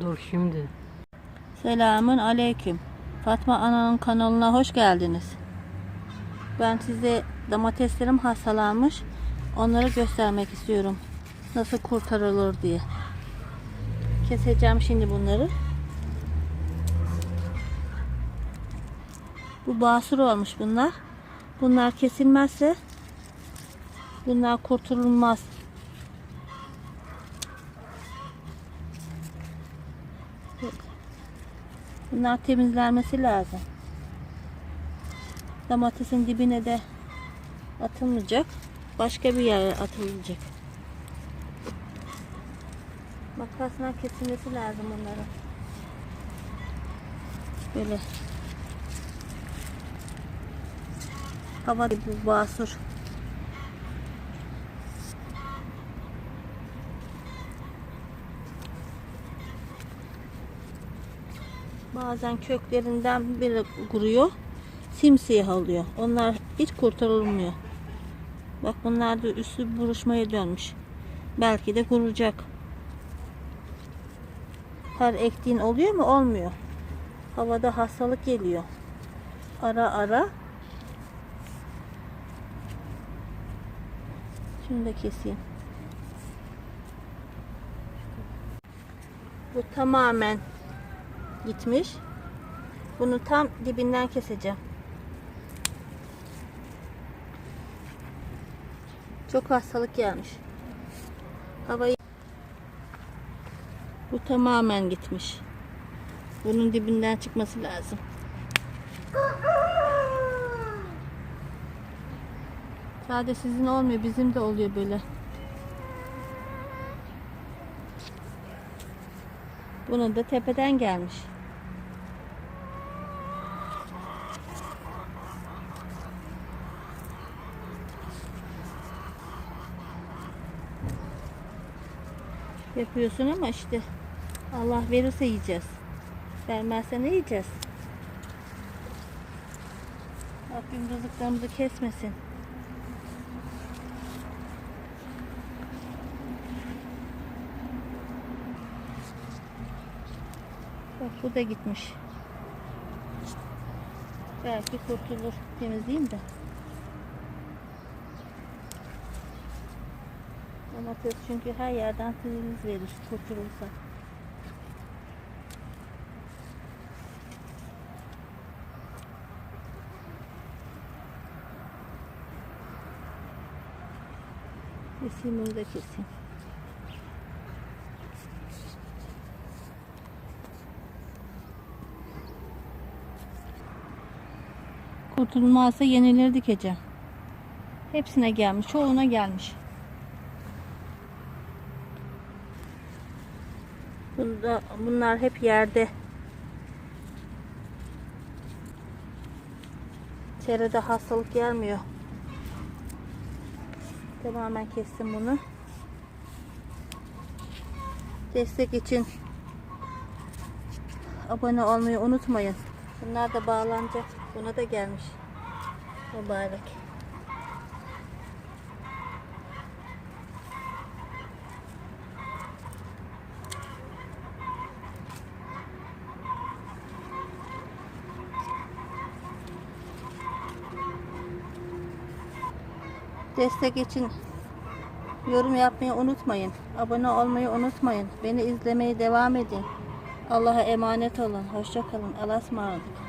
Dur şimdi. Selamün aleyküm. Fatma Ana'nın kanalına hoş geldiniz. Ben size domateslerim hastalanmış. Onları göstermek istiyorum. Nasıl kurtarılır diye. Keseceğim şimdi bunları. Bu basur olmuş bunlar. Bunlar kesilmezse bunlar kurtulmaz. Bunlar temizlenmesi lazım. Domatesin dibine de atılmayacak. Başka bir yere atılacak. Makasla kesilmesi lazım bunların. Böyle. Hava bu basur. Bazen köklerinden biri kuruyor. Simsiyah oluyor. Onlar hiç kurtarılmıyor. Bak bunlar da üstü buruşmaya dönmüş. Belki de kuracak. Her ektiğin oluyor mu? Olmuyor. Havada hastalık geliyor. Ara ara. Şunu da keseyim. Bu tamamen gitmiş. Bunu tam dibinden keseceğim. Çok hastalık gelmiş. Havayı bu tamamen gitmiş. Bunun dibinden çıkması lazım. Sadece sizin olmuyor, bizim de oluyor böyle. Bunun da tepeden gelmiş. Yapıyorsun ama işte Allah verirse yiyeceğiz. Vermezse ne yiyeceğiz? Rabbim rızıklarımızı kesmesin. Bak bu da gitmiş. Belki kurtulur. Temizleyeyim de. Domates çünkü her yerden temiz verir kurtulursa. Keseyim bunu da keseyim. Kurtulmazsa yenileri dikeceğim. Hepsine gelmiş. Çoğuna gelmiş. Bunda, bunlar hep yerde. Çerede hastalık gelmiyor. Tamamen kestim bunu. Destek için abone olmayı unutmayın. Bunlar da bağlanacak. Buna da gelmiş. Mübarek. Destek için yorum yapmayı unutmayın. Abone olmayı unutmayın. Beni izlemeye devam edin. Allah'a emanet olun. Hoşça kalın. Allah'a ısmarladık.